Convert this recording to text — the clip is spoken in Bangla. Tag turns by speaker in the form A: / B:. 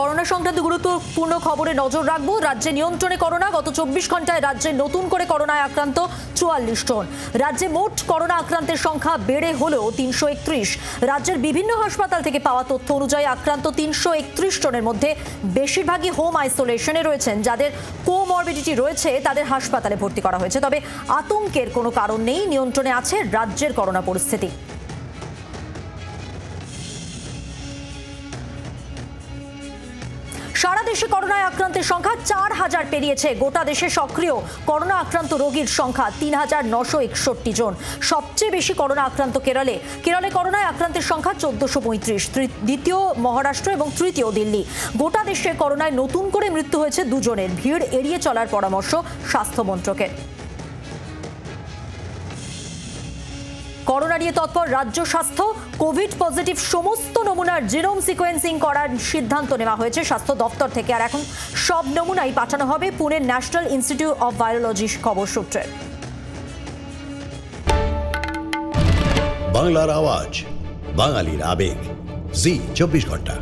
A: করোনা সংক্রান্ত গুরুত্বপূর্ণ খবরে নজর রাখব। রাজ্যে নিয়ন্ত্রণে করোনা, গত চব্বিশ ঘন্টায় রাজ্যে নতুন করে করোনায় আক্রান্ত চুয়াল্লিশ জন। রাজ্যে মোট করোনা আক্রান্তের সংখ্যা বেড়ে হলেও তিনশো একত্রিশ। রাজ্যের বিভিন্ন হাসপাতাল থেকে পাওয়া তথ্য অনুযায়ী আক্রান্ত তিনশো একত্রিশ জনের মধ্যে বেশিরভাগই হোম আইসোলেশনে রয়েছেন। যাদের কোমরবিডিটি রয়েছে, তাদের হাসপাতালে ভর্তি করা হয়েছে। তবে আতঙ্কের কোনো কারণ নেই, নিয়ন্ত্রণে আছে রাজ্যের করোনা পরিস্থিতি। সারা দেশে করোনায় আক্রান্তের সংখ্যা চার হাজার পেরিয়েছে। গোটা দেশে সক্রিয় করোনা আক্রান্ত রোগীর সংখ্যা তিন হাজার নশো একষট্টি জন। সবচেয়ে বেশি করোনা আক্রান্ত কেরলে। কেরলে করোনায় আক্রান্তের সংখ্যা চোদ্দশো পঁয়ত্রিশ। দ্বিতীয় মহারাষ্ট্র এবং তৃতীয় দিল্লি। গোটা দেশে করোনায় নতুন করে মৃত্যু হয়েছে দুজনের। ভিড় এড়িয়ে চলার পরামর্শ স্বাস্থ্য মন্ত্রকের। করোনা নিয়ে তৎপর রাজ্য স্বাস্থ্য, কোভিড পজিটিভ সমস্ত নমুনার জিনোম সিকোয়েন্সিং করার সিদ্ধান্ত নেওয়া হয়েছে স্বাস্থ্য দপ্তর থেকে। আর এখন সব নমুনাই পাঠানো হবে Pune National Institute of Virology খবর সূত্রে।
B: বাংলার আওয়াজ, বাঙালির আবেগ। জি, চব্বিশ ঘণ্টা।